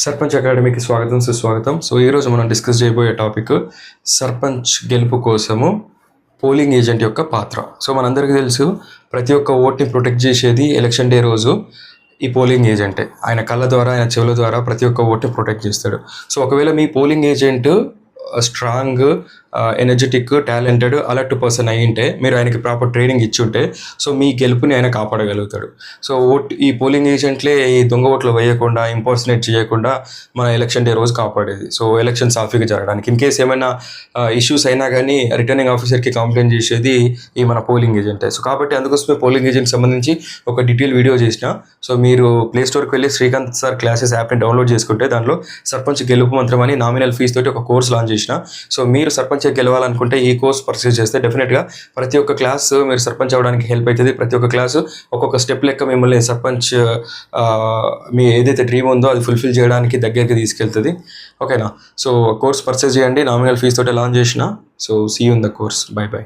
సర్పంచ్ అకాడమీకి స్వాగతం సుస్వాగతం. సో ఈరోజు మనం డిస్కస్ చేయబోయే టాపిక్ సర్పంచ్ గెలుపు కోసము పోలింగ్ ఏజెంట్ యొక్క పాత్ర. సో మనందరికీ తెలుసు ప్రతి ఒక్క ఓట్ని ప్రొటెక్ట్ చేసేది ఎలక్షన్ డే రోజు ఈ పోలింగ్ ఏజెంటే. ఆయన కళ్ళ ద్వారా ఆయన చెవుల ద్వారా ప్రతి ఒక్క ఓట్ని ప్రొటెక్ట్ చేస్తాడు. సో ఒకవేళ మీ polling agent strong energetic talented alert person అయి ఉంటే మీరు ఆయనకి ప్రాపర్ ట్రైనింగ్ ఇచ్చి ఉంటే సో మీ గెలుపుని ఆయన కాపాడగలుగుతాడు. సో ఓట్ ఈ పోలింగ్ ఏజెంట్లే ఈ దొంగ ఓట్లు వేయకుండా ఇంపార్సినేట్ చేయకుండా మన ఎలక్షన్ డే రోజు కాపాడేది. సో ఎలక్షన్ సాఫీగా జరగడానికి. ఇన్ కేస్ ఏమైనా ఇష్యూస్ అయినా కానీ రిటర్నింగ్ ఆఫీసర్కి కంప్లైంట్ చేసేది ఈ మన పోలింగ్ ఏజెంటే సో కాబట్టి అందుకోసమే పోలింగ్ ఏజెంట్ సంబంధించి ఒక డీటెయిల్ వీడియో చేసిన సో మీరు ప్లే స్టోర్కి వెళ్ళి శ్రీకాంత్ సార్ క్లాసెస్ యాప్ని డౌన్లోడ్ చేసుకుంటే దానిలో సర్పంచ్ గెలుపు మంత్రం అని నామినల్ ఫీజు తోటి ఒక కోర్స్ లాంచ్ చేసిన సో మీరు సర్పంచ్ గెలవాలనుకుంటే ఈ కోర్స్ పర్సీవ్ చేస్తే డెఫినెట్గా ప్రతి ఒక్క క్లాస్ మీరు సర్పంచ్ అవ్వడానికి హెల్ప్ అవుతుంది ప్రతి ఒక్క క్లాసు ఒక్కొక్క స్టెప్ లెక్క మిమ్మల్ని సర్పంచ్ మీ ఏదైతే డ్రీమ్ ఉందో అది ఫుల్ఫిల్ చేయడానికి దగ్గరికి తీసుకెళ్తుంది. ఓకేనా సో కోర్స్ పర్చేస్ చేయండి. నామినల్ ఫీజు తోటి లాంచ్ చేసిన. So see in the course bye bye